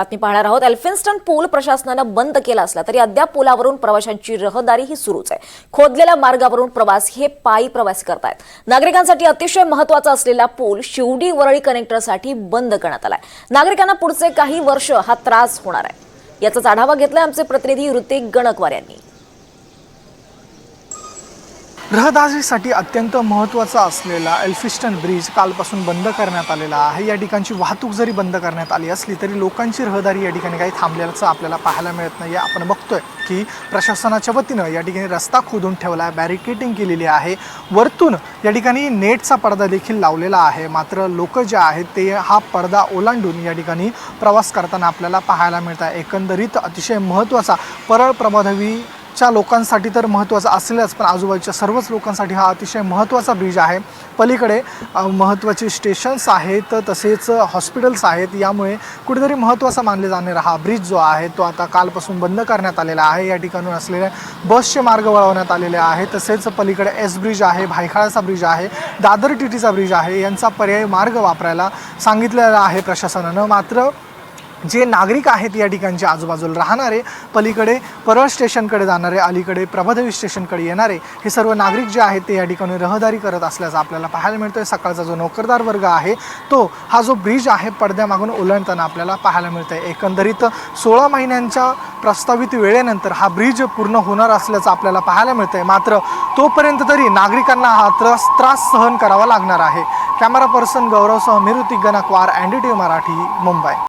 बातमी पाहणार आहोत. एल्फिन्स्टन पूल प्रशासनानं बंद केला असला तरी अद्याप पुलावरून प्रवाशांची रहदारी ही सुरूच आहे. खोदलेल्या मार्गावरून प्रवास हे पायी प्रवास करतायत. नागरिकांसाठी अतिशय महत्त्वाचा असलेला पूल शिवडी वरळी कनेक्टरसाठी बंद करण्यात आलाय. नागरिकांना पुढचे काही वर्ष हा त्रास होणार आहे. याचाच आढावा घेतलाय आमचे प्रतिनिधी ऋतिक गणकवार यांनी. रहदारीसाठी अत्यंत महत्त्वाचा असलेला एल्फिस्टन ब्रिज कालपासून बंद करण्यात आलेला आहे. या ठिकाणची वाहतूक जरी बंद करण्यात आली असली तरी लोकांची रहदारी या ठिकाणी काही थांबल्याचं आपल्याला पाहायला मिळत नाही आपण बघतोय की प्रशासनाच्या वतीनं या ठिकाणी रस्ता खोदून ठेवला आहे बॅरिकेटिंग केलेली आहे. वरतून या ठिकाणी नेटचा पडदा देखील लावलेला आहे. मात्र लोक जे आहेत ते हा पडदा ओलांडून या ठिकाणी प्रवास करताना आपल्याला पाहायला मिळत आहे. एकंदरीत अतिशय महत्त्वाचा परळ प्रभादेवी च्या लोकांसाठी तर महत्त्वाचा असेलच पण आजूबाजूच्या सर्वच लोकांसाठी हा अतिशय महत्त्वाचा ब्रिज आहे. पलीकडे महत्त्वाची महत्त्वाचे स्टेशन्स आहेत तसेच हॉस्पिटल्स आहेत यामुळे कुठेतरी महत्त्वाचा मानले जाणारा हा ब्रिज जो आहे तो आता कालपासून बंद करण्यात आलेला आहे. या ठिकाणून असलेल्या बसचे मार्ग वळवण्यात आलेले आहे तसेच पलीकडे एस ब्रिज आहे भायखाळाचा ब्रिज आहे दादर टी टीचा ब्रिज आहे. यांचा पर्यायी मार्ग वापरायला सांगितलेला आहे प्रशासनानं. मात्र जे नागरिक आहेत या ठिकाणचे आजूबाजूला राहणारे पलीकडे परळ स्टेशनकडे जाणारे अलीकडे प्रभादेवी स्टेशनकडे येणारे हे सर्व नागरिक जे आहेत ते या ठिकाणी रहदारी करत असल्याचं आपल्याला पाहायला मिळतोय. सकाळचा जो नोकरदार वर्ग आहे तो हा जो ब्रिज आहे पडद्यामागून ओलांडताना आपल्याला पाहायला मिळतंय. एकंदरीत सोळा महिन्यांच्या प्रस्तावित वेळेनंतर हा ब्रिज पूर्ण होणार असल्याचं आपल्याला पाहायला मिळतंय. मात्र तोपर्यंत तरी नागरिकांना हा त्रास त्रास सहन करावा लागणार आहे. कॅमेरा पर्सन गौरवसह मिरुती Ganakwar N D T Marathi Mumbai.